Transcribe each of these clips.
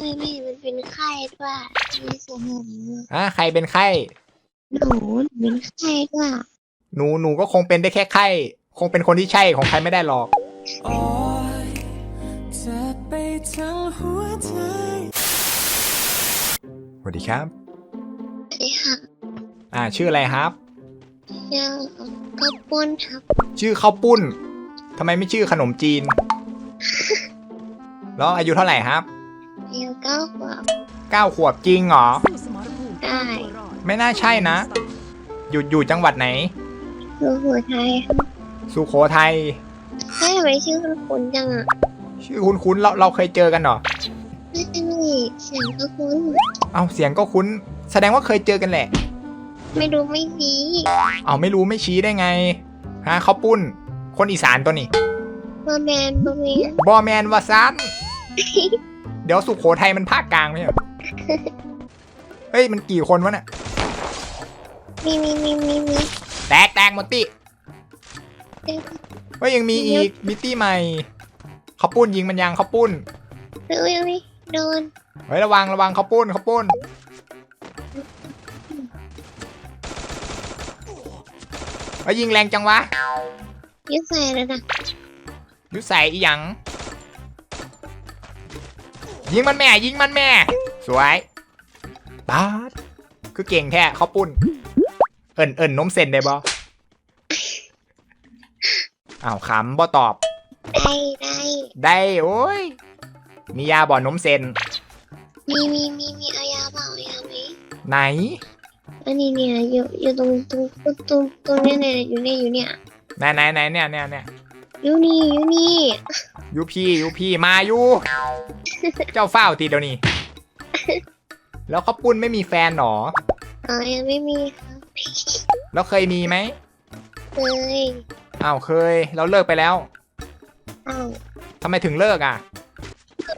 ไม่ไม่มันเป็นไข้ด้วยมีเสียงแบบนี้อะใครเป็นไข้ หนูเป็นไข้ด้วยหนูหนูก็คงเป็นได้แค่ไข้ คงเป็นคนที่ใช่ของใครไม่ได้หรอก โอ้ยเจ็บไปทั้งหัวใจสวัสดีครับสวัสดีค่ะอ่า ชื่ออะไรครับชื่อข้าวปุ้นครับชื่อข้าวปุ้นทำไมไม่ชื่อขนมจีน แล้วอายุเท่าไหร่ครับ อายุเก้าขวบเก้าขวบจริงเหรอได้ไม่น่าใช่นะ อยู่อยู่จังหวัดไหนดูหัวไทยครับสุโขทัยเฮ้ยทำไมชื่อคุณคุ้นจังอะชื่อคุ้นๆเราเราเคยเจอกันเหรอ ไม่ใช่เสียงก็คุ้น เอาเสียงก็คุ้น แสดงว่าเคยเจอกันแหละ ไม่รู้ไม่ดีเอาไม่รู้ไม่ชี้ได้ไง ฮะข้าวปุ้น คนอีสานตัวนี้ มาแมนมาแมนบอแมนวาซัน เดี๋ยวสุโขทัยมันภาคกลางไหมเหรอเฮ้ยมันกี่คนวะเนี่ยมีมีมีมีมีแตกแตกหมดติเฮ้ยยังมีอีกมิตี้ใหม่ข้าวปุ้นยิงมันยังข้าวปุ้นเฮ้ยเฮ้ยโดนเฮ้ยระวังระวังข้าวปุ้นข้าวปุ้นเฮ้ยยิงแรงจังวะยืดใส่แล้วนะยุใส่อีหยัง ยิงมันแม่ยิงมันแม่ สวยบาสคือเก่งแค่ข้าวปุ้นเอิ่น เอิ่นนมเซนได้บ่อ้าวขำบ่ตอบ ได้ได้ได้โอ้ยมียาบ่อนมเซน มีมีมีมีเอายาเปล่าเอายาไหมไหน อันนี้เนี่ยอยู่อยู่ตรงตรงตรงตรงตรงเนี้ยเนี่ยอยู่เนี่ยอยู่เนี่ยไหนไหนไหนเนี่ยเนี่ยเนี่ย อยู่นี่อยู่นี่ยูพี่ยูพี่มาอยู่เจ้าเฝ้าทีเดียวนี้ แล้วข้าวปุ้นไม่มีแฟนหรออ๋อยังไม่มีครับแล้วเคยมีไหมเคยอ้าวเคย แล้วเลิกไปแล้วอ้าวทำไมถึงเลิกอะ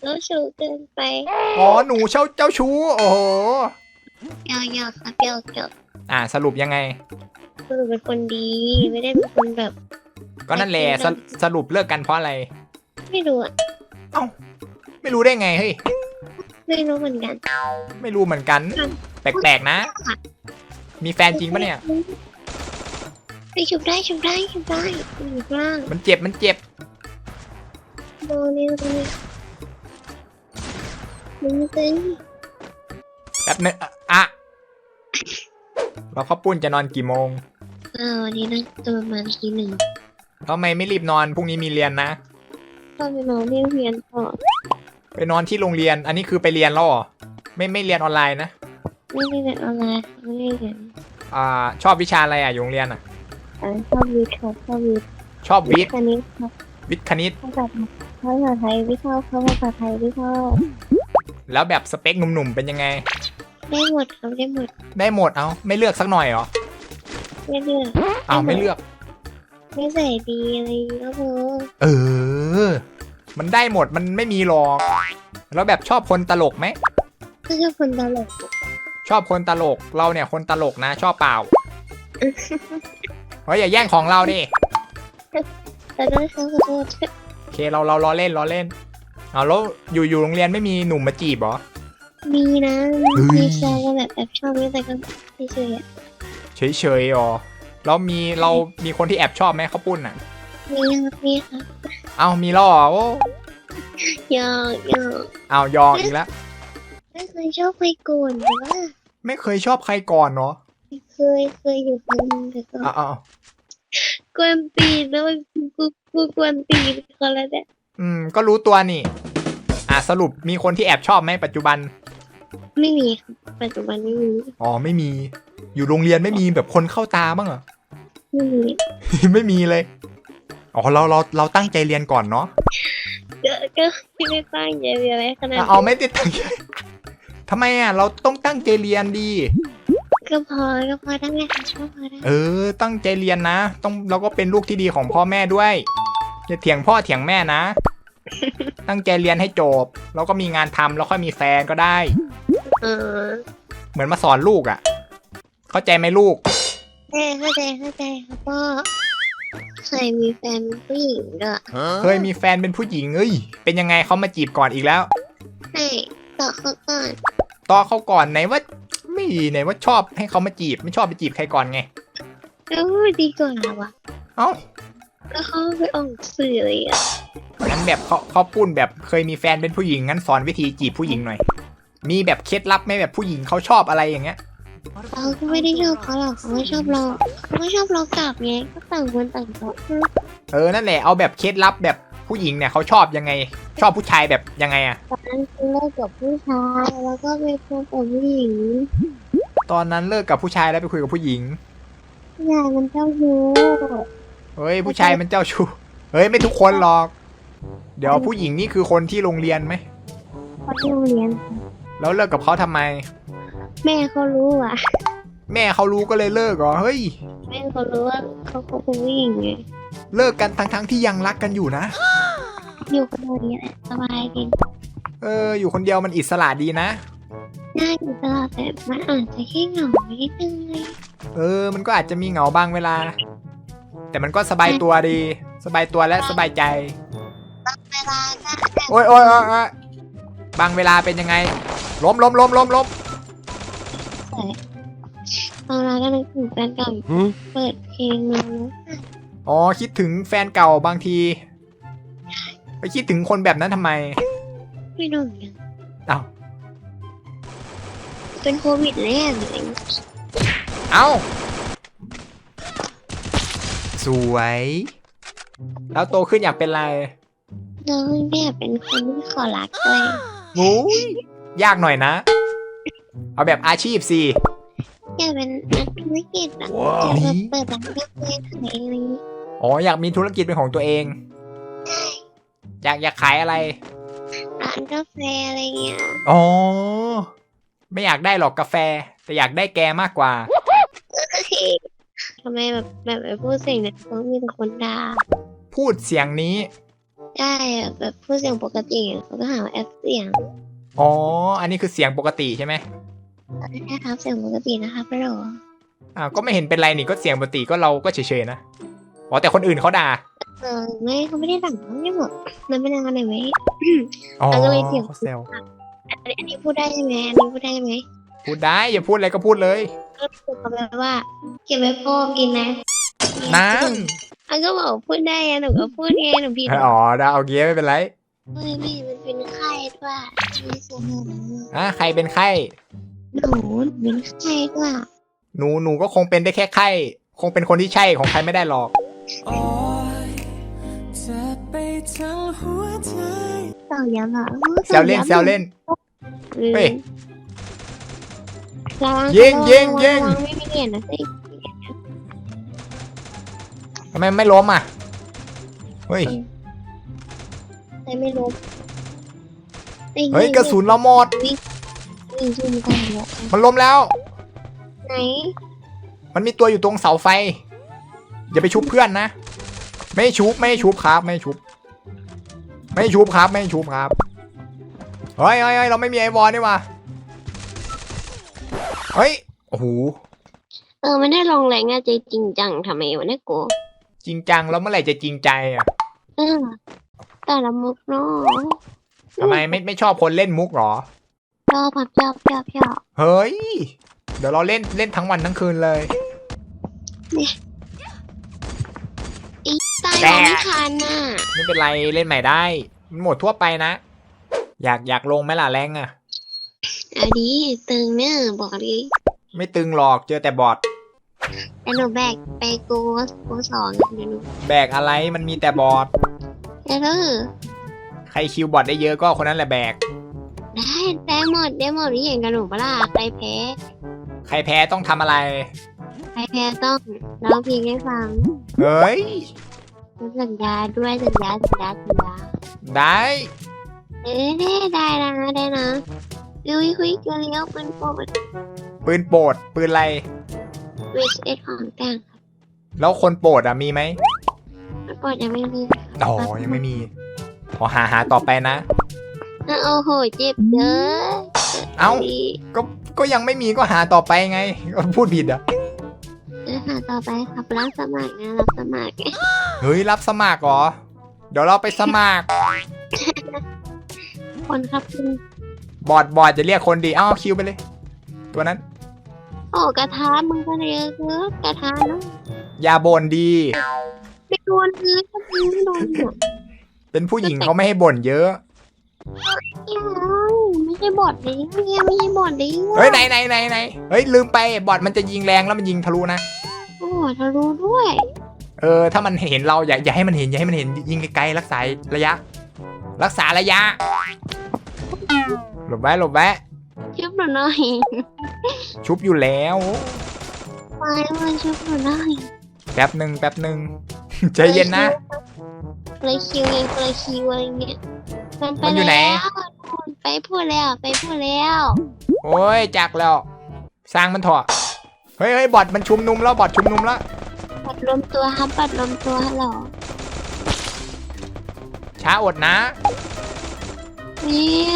เจ้าชู้เกินไปอ๋อหนูเช่าเจ้าชู้โอ้โหเยาเยาครับเยาเยาอ่าสรุปยังไงคือเป็นคนดีไม่ได้เป็นคนแบบ ก็นั่นแหละสรุสรุปเลิกกันเพราะอะไร ไม่รู้อะเอ้าไม่รู้ได้ไงเฮ้ยไม่รู้เหมือนกัน ไม่รู้เหมือนกัน แปลกๆนะ มีแฟนจริงปะเนี่ย ไปชุบได้ชุบได้ชุบได้อยู่ข้างล่างมันเจ็บมันเจ็บโดนนี่ตรงนี้มันเป็นแป๊บนึงอะอะแล้วข้าวปุ้นจะนอนกี่โมง อ่าวันนี้นะตัวประมาณทีหนึ่ง ทำไมไม่รีบนอนพรุ่งนี้มีเรียนนะตอนไปนอนเรียนเรียนต่อไปนอนที่โรงเรียน อันนี้คือไปเรียนแล้วเหรอไม่ไม่เรียนออนไลน์นะไม่ได้เรียนออนไลน์ไม่ได้เรียนอ่าชอบวิชาอะไรอะอยู่โรงเรียนอะอ่าชอบวิทย์ครับชอบวิทย์ชอบวิทย์คณิตครับวิทย์คณิตภาษาภาษาไทยวิชาเขาภาษาไทยวิชาแล้วแบบสเปคหนุ่มๆเป็นยังไง ได้หมดครับได้หมด ได้หมดเอาไม่เลือกสักหน่อยเหรอไม่เลือกเอาไม่เลือก ไม่ใส่ดีอะไรอย่างเงี้ยก็พอเออ มันได้หมดมันไม่มีหรอกแล้วแบบชอบคนตลกไหม ก็ชอบคนตลกชอบคนตลกเราเนี่ยคนตลกนะ ชอบเปล่าเฮ้ยอย่าแย่งของเราดิแต่ด้วยเขาขอโทษโอเคเราเราล้อเล่นล้อเล่นเอาแล้วอยู่อยู่โรงเรียนไม่มีหนุ่มมาจีบเหรอมีนะเฮ้ยมีแซวก็แบบแอบชอบนี่แต่ก็ไม่เฉยๆอะเฉยๆอ๋อ แล้วมีเรามีคนที่แอบชอบไหมข้าวปุ้นอะ มีครับมีครับเอามีแล้วเหรอโอ้หยอกหยอกเอายอกอีกแล้ว ไม่เคยชอบใครโกนแต่ว่าไม่เคยชอบใครก่อนเนาะเคยเคยอยู่คนนึงแต่ก็อ้าวอ้าวกวนตีนแล้วมันกูกูกวนตีนคนละเนี่ยอืม ก็รู้ตัวนี่ อะสรุปมีคนที่แอบชอบไหมปัจจุบัน ไม่มีครับปัจจุบันไม่มีอ๋อไม่มี อยู่โรงเรียนไม่มีแบบคนเข้าตาบ้างเหรอ ไม่มีไม่มีเลย อ๋อเราเราเราตั้งใจเรียนก่อนเนาะก็ก็ไม่ได้ตั้งใจเรียนอะไรขนาดอะนั้นเอาไม่ได้ตั้งใจทำไมอะเราต้องตั้งใจเรียนดีก็พอก็พอได้ค่ะก็พอได้เออ ตั้งใจเรียนนะ ต้องเราก็เป็นลูกที่ดีของพ่อแม่ด้วยอย่าเถียงพ่อเถียงแม่นะ ตั้งใจเรียนให้จบ แล้วก็มีงานทำแล้วค่อยมีแฟนก็ได้ เออเหมือนมาสอนลูกอะ เข้าใจไหมลูกเอ้เข้าใจเข้าใจครับพ่อเคยมีแฟนเป็นผู้หญิงด้วยเคยมีแฟนเป็นผู้หญิงเอ้ย เป็นยังไงเขามาจีบก่อนอีกแล้ว ใช่ตต่อเขาก่อนต่อเขาก่อนไหนว่าไม่ไหนว่าชอบให้เขามาจีบ ไม่ชอบไปจีบใครก่อนไงเออดีกว่าว่ะเอ้าก็เขาไปออกสื่อเลยอะงั้นแบบเขาเขาพูดแบบเคยมีแฟนเป็นผู้หญิงงั้นสอนวิธีจีบผู้หญิงหน่อย มีแบบเคล็ดลับไหมแบบผู้หญิงเขาชอบอะไรอย่างเงี้ยเราก็ไม่ได้ชอบเขาหรอกเขาไม่ชอบเราเขาไม่ชอบเรากลับไงก็ต่างคนต่างชอบเออนั่นแหละเอาแบบเคล็ดลับแบบผู้หญิงเนี่ยเขาชอบยังไง ชอบผู้ชายแบบยังไงอะตอนนั้นคือเลิกกับผู้ชายแล้วก็ไปคบกับผู้หญิง ตอนนั้นเลิกกับผู้ชายแล้วไปคุยกับผู้หญิงผู้ชายมันเจ้าชู้เฮ้ยผู้ชายมันเจ้าชู้เฮ้ยไม่ทุกคนหรอก เดี๋ยวผู้หญิงนี่คือคนที่โรงเรียนไหมเขาที่โรงเรียน แล้วเลิกกับเขาทำไม แม่เขารู้อะ แม่เขารู้ก็เลยเลิกเหรอเฮ้ย แม่เขารู้ว่าเขาคบกับผู้หญิงไงเลิกกันทั้งๆที่ยังรักกันอยู่นะ อยู่คนเดียวนี่แหละสบายดีเออ อยู่คนเดียวมันอิสระดีนะ น่าอยู่ตลอดแต่มันอาจจะแค่เหงานิดนึงเลยเออ มันก็อาจจะมีเหงาบ้างเวลา แต่มันก็สบายตัวดี สบายตัวและสบายใจ เวลาก็โอ้ยโอ้ยโอ้ยโอ้ยบางเวลาเป็นยังไง ล้มล้มล้มล้มล้มตอนเราก็นึกถึงแฟนเก่าอยู่เปิดเพลงมาแล้วอ๋อคิดถึงแฟนเก่าบางที ไปคิดถึงคนแบบนั้นทำไม ไม่รู้เหมือนกันเอ้าเป็นโควิดแน่เลยเอ้า สวย แล้วโตขึ้นอยากเป็นอะไรน้องแค่เป็นคนที่ขอรักด้วยงูย ยากหน่อยนะ เอาแบบอาชีพสิอยากเป็นนักธุรกิจอะว้าวอยากแบบเปิดร้านกาแฟขายเองอะไรอย่างงี้อ๋ออยากมีธุรกิจเป็นของตัวเองอยากอยากขายอะไร ร้านกาแฟอะไรเงี้ยอ๋อ ไม่อยากได้หรอกกาแฟ แต่อยากได้แกมากกว่า ทำไมแบบแบบไอ้พูดเสียงเนี่ยเขามีแต่คนด่าพูดเสียงนี้ใช่อะแบบพูดเสียงปกติอะเขาก็หาว่าแอปเสียง อ๋อ อันนี้คือเสียงปกติใช่ไหมใช่ครับเสียงปกตินะคะพี่โรอ่าก็ไม่เห็นเป็นไรนี่ก็เสียงปกติก็เราก็เฉยๆนะอ๋อแต่คนอื่นเขาด่าเออไม่เขาไม่ได้ด่าเขาไม่ได้บอกมันเป็นอะไรไหมอ๋อแล้วก็เลยเถียงเขาแซวอันนี้อันนี้พูดได้ใช่ไหมอันนี้พูดได้ใช่ไหมพูดได้อย่าพูดอะไรก็พูดเลยก็พูดเขาไปว่าเก็บไว้พ่อกินนะนั่นอันก็บอกพูดได้อะหนูก็พูดไงหนูผิดอ๋อได้โอเคไม่เป็นไร เฮ้ยแม่มันเป็นไข้ด้วยมีเสียงหนูอะใครเป็นไข้ หนูเป็นไข้ด้วยหนูหนูก็คงเป็นได้แค่ไข้ คงเป็นคนที่ใช่ของใครไม่ได้หรอกโอ้ยเจ็บไปทั้งหัวใจเต่าย้ำอะแซวเล่นแซวเล่น เฮ้เฮ้ยยระวังยิงยิงระวัยิง ระวัไม่มีเหรียญนะสิทำไมไม่ล้มอะ เฮ้ย แต่ไม่รู้เฮ้ยกระสุนเราหมด วิ่งวิ่งซุ่มกันเลยมันล้มแล้ว ไหนมันมีตัวอยู่ตรงเสาไฟ อย่าไปชุบเพื่อนนะ ไม่ชุบไม่ชุบครับ ไม่ชุบ ไม่ชุบครับ ไม่ชุบครับ เฮ้ยเฮ้ยเฮ้ยเราไม่มีไอวอลนี่หว่าเฮ้ย โอ้โห เออไม่ได้ลงแรงอะใจจริงจังทำไมวะเนี่ยกูจริงจังแล้วเมื่อไหร่จะจริงใจอะ เออ แต่ละมุกเนาะทำไมไม่ไม่ชอบคนเล่นมุกหรอชอบพับชอบชอบชอบเฮ้ย เดี๋ยวเราเล่นเล่นทั้งวันทั้งคืนเลยอีตายแดกไม่ทันน่ะไม่เป็นไรเล่นใหม่ได้ มันหมดทั่วไปนะ อยากอยากลงไหมล่ะแรงอะเอาดีตึงเนี่ยบอกดิไม่ตึงหรอกเจอแต่บอทแต่หนูแบกไปกูกูสองเดี๋ยวหนูแบกอะไรมันมีแต่บอทเดี๋ ยวเด้อใครคิวบอทได้เยอะก็คนนั้นแหละแบก ได้ได้หมดได้หมดที่เห็นกับหนูปะล่ะใครแพ้ใครแพ้ต้องทำอะไร ใครแพ้ต้องร้องเพลงให้ฟังเฮ้ย สัญญาด้วยสัญญาสัญญาสัญญาได้ เอ้ยได้ได้นะได้นะลุยคุยกันเลี้ยวเป็นโปรด ปืนโปรดปืนอะไรวิสเอ็ดของแต่งแล้วคนโปรดอะมีไหม มันโปรดยังไม่มี อ๋อยังไม่มีขอหาหาต่อไปนะอะโอ้โหเจ็บเด้อเอ้า ก็ก็ยังไม่มีก็หาต่อไปไงก็พูดผิดอะเดี๋ยวหาต่อไปครับรับสมัครนะรับสมัครเฮ้ยรับสมัครเหรอ เดี๋ยวเราไปสมัคร คนครับคุณบอดบอดจะเรียกคนดีเอ้าคิวไปเลย ตัวนั้น โอ้กระทะมึงก็เยอะเกินกระทะเนาะอย่าบ่นดี ไม่โดนเลยก็มึงไม่โดนเนี่ยเป็นผู้หญิงเขาไม่ให้บ่นเยอะ ไม่ใช่บอดดิเนี่ยไม่ใช่บอดดิเฮ้ยไหนไหนไหนไหนเฮ้ยลืมไปบอดมันจะยิงแรงแล้วมันยิงทะลุนะ โอ้ทะลุด้วยเออถ้ามันเห็นเราอย่าอย่าให้มันเห็นอย่าให้มันเห็นยิงไกลๆรักษาระยะ รักษาระยะหลบไว้หลบไว้ชุบหนูหน่อยชุบอยู่แล้วไปมันชุบหนูหน่อยแป๊บหนึ่งแป๊บหนึ่ง ใจเย็นนะ เลยคิวไงเลยคิวอะไรเงี้ยมันไปมันอยู่ไหน แล้วไปพูดแล้วไปพูดแล้วโอ้ยจักแล้วสร้างมันเถอะเฮ้ยเฮ้ยบอดมันชุมนุมแล้วบอดชุมนุมแล้วบัดรวมตัวครับบัดรวมตัวฮัลโหลช้าอดนะ เนี่ย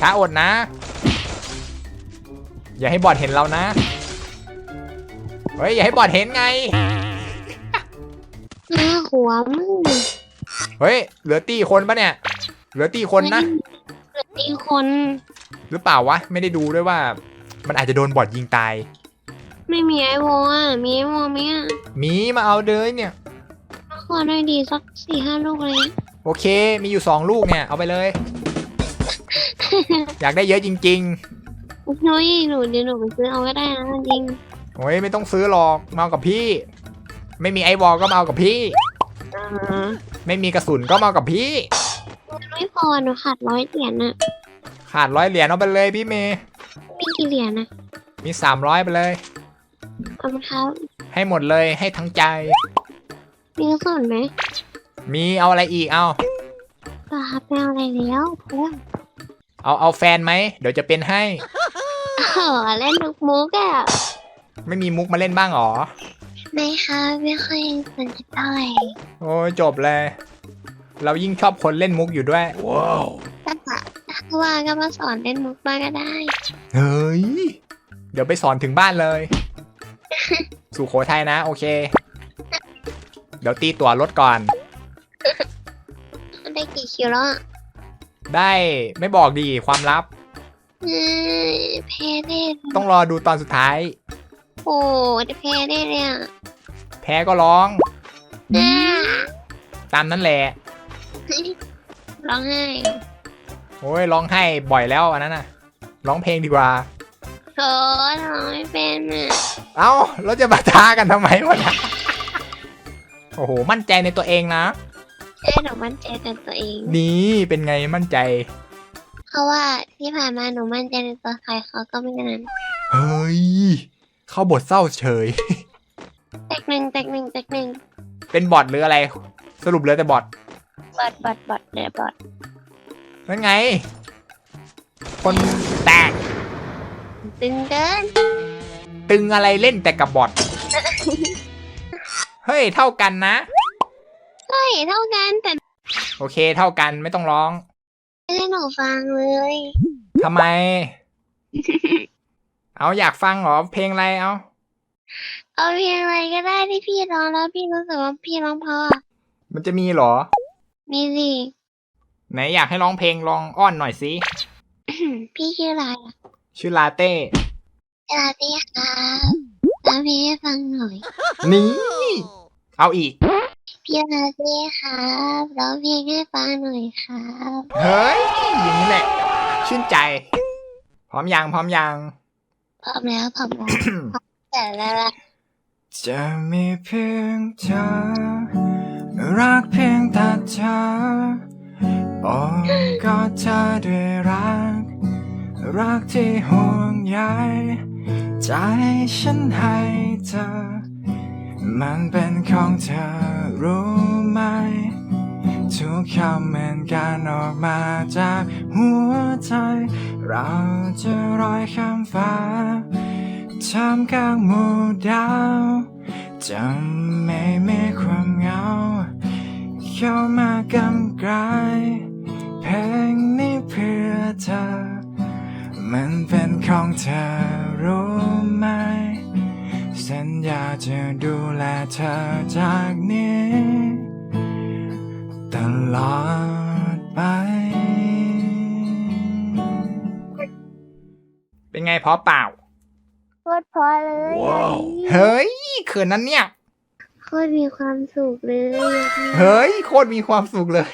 ช้าอดนะ อย่าให้บอดเห็นเรานะ เฮ้ยอย่าให้บอดเห็นไงห น้าหัวมึงเฮ้ย เหลือตีคนปะเนี่ย เหลือตีคนนะ เกิดตีคน หรือเปล่าวะ ไม่ได้ดูด้วยว่า มันอาจจะโดนบอดยิงตาย ไม่มีไอโวอะ มีไอโวไหมอะมีมาเอาเดยเนี่ยขอหน่อยดีสักสี่ห้าลูกเลย โอเค มีอยู่สองลูกเนี่ย เอาไปเลย อยากได้เยอะจริงนุ้ยหนูเดี๋ยวหนูไปซื้อเอาก็ได้นะจริงๆ โอ้ยไม่ต้องซื้อหรอก มาเอากับพี่ ไม่มีไอวอลก็มาเอากับพี่ไม่มีกระสุนก็มาเอากับพี่ ไม่พอหนูขาดร้อยเหรียญน่ะ ขาดร้อยเหรียญเอาไปเลยพี่เมย์มีกี่เหรียญน่ะมีสามร้อยไปเลยเอามาครับให้หมดเลยให้ทั้งใจ มีกระสุนไหมมีเอาอะไรอีกเอาก็ครับไม่เอาอะไรแล้วเพื่อนเอาเอาแฟนไหมเดี๋ยวจะเป็นให้ เออเล่นลูกมุกอะไม่มีมุกมาเล่นบ้างหรอ ไม่ค่ะไม่ค่อยสนใจเท่าไหร่โอ้ยจบเลย เรายิ่งชอบคนเล่นมุกอยู่ด้วย ว้าว ก็จะถ้าว่าก็มาสอนเล่นมุกบ้างก็ได้ เฮ้ย เดี๋ยวไปสอนถึงบ้านเลยสู่โขทัยนะ โอเค เดี๋ยวตีตั๋วรถก่อน ได้กี่คิวแล้วอะได้ไม่บอกดีความลับเออแพ้ได้ต้องรอดูตอนสุดท้าย โอ้จะแพ้ได้เลยอะแพ้ก็ร้อง อ่าตามนั้นแหละ ร้องไห้โอ้ยร้องไห้บ่อยแล้วอันนั้นน่ะ ร้องเพลงดีกว่า โถร้องไม่เป็นอะเอ้าเราจะมาท้ากันทำไมวะเนี่ยโอ้โห มั่นใจในตัวเองนะแค่หนูมั่นใจในตัวเอง นี่เป็นไงมั่นใจ เพราะว่าที่ผ่านมาหนูมั่นใจในตัวใครเขาก็ไม่นั้น เฮ้ย เข้าบทเศร้าเฉย แตกหนึ่งแตกหนึ่งแตกหนึ่งเป็นบอทหรืออะไร สรุปเหลยแต่บอทบอดบอดบอดเดี๋ยวบอดนั่นไง คนแตกตึงเกินตึงอะไรเล่นแต่กับบอทเฮ้ยเท่ากันนะ เฮ้ยเท่ากันแต่โอเคเท่ากันไม่ต้องร้อง ไม่ให้หนูฟังเลยทำไม เอาอยากฟังเหรอเพลงอะไรเอาเอาเพลงอะไรก็ได้ที่พี่ร้องแล้วพี่รู้สึกว่าพี่ร้องเพอมันจะมีเหรอ มีสิไหนอยากให้ร้องเพลงลองอ้อนหน่อยสิ พี่ชื่ออะไรอะชื่อลาเต้สวัสดีครับร้องเพลงให้ฟังหน่อย นี่ เอาอีก พี่ลาเต้ครับร้องเพลงให้ฟังหน่อยครับ เฮ้ยอย่างนี้แหละ ชื่นใจ พร้อมยังพร้อมยัง พร้อมแล้วพร้อมแล้วแต่ละละจะมีเพียงเธอ รักเพียงแต่เธอโอ้ก็เธอด้วยรัก รักที่ห่วงใยใจฉันให้เธอ มันเป็นของเธอรู้ไหม ทุกคำเหมือนกันออกมาจากหัวใจ เราจะรอยข้ามฟ้าท่ามกลางหมู่ดาวจะไม่มีความเหงา เข้ามากำกายเพลงนี้เพื่อเธอ มันเป็นของเธอรู้ไหม สัญญาจะดูแลเธอจากนี้ ตลอดไป เป็นไงเพราะเปล่า โคตรเพอเลยเฮ้ยเขินนั้นเนี่ย โคตรมีความสุขเลยเฮ้ย โคตรมีความสุขเลย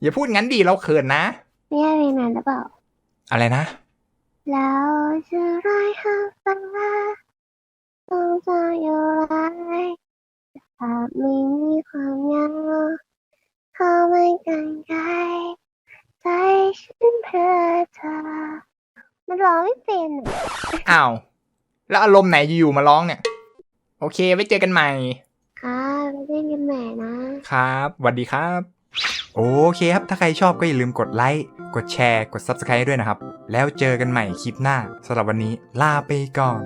อย่าพูดงั้นดีเราเขินนะ ไม่ใช่เพลงนั้นหรือเปล่า อะไรนะแล้วจะร้ายให้ฟังว่าต้องจะอยู่ไรหากไม่มีความเหงาเข้าไม่กันไกลใจฉันเพื่อเธอ มันร้องไม่เป็นอะอ้าว แล้วอารมณ์ไหนอยู่ๆมาร้องเนี่ย โอเค ไว้เจอกันใหม่ ครับไปเล่นกันใหม่นะครับสวัสดีครับ โอเคครับ ถ้าใครชอบก็อย่าลืมกดไลค์ กดแชร์ กด Subscribe ให้ด้วยนะครับ แล้วเจอกันใหม่คลิปหน้าสำหรับวันนี้ ลาไปก่อน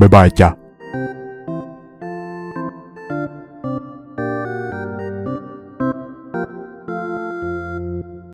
บ๊ายบายจ้ะ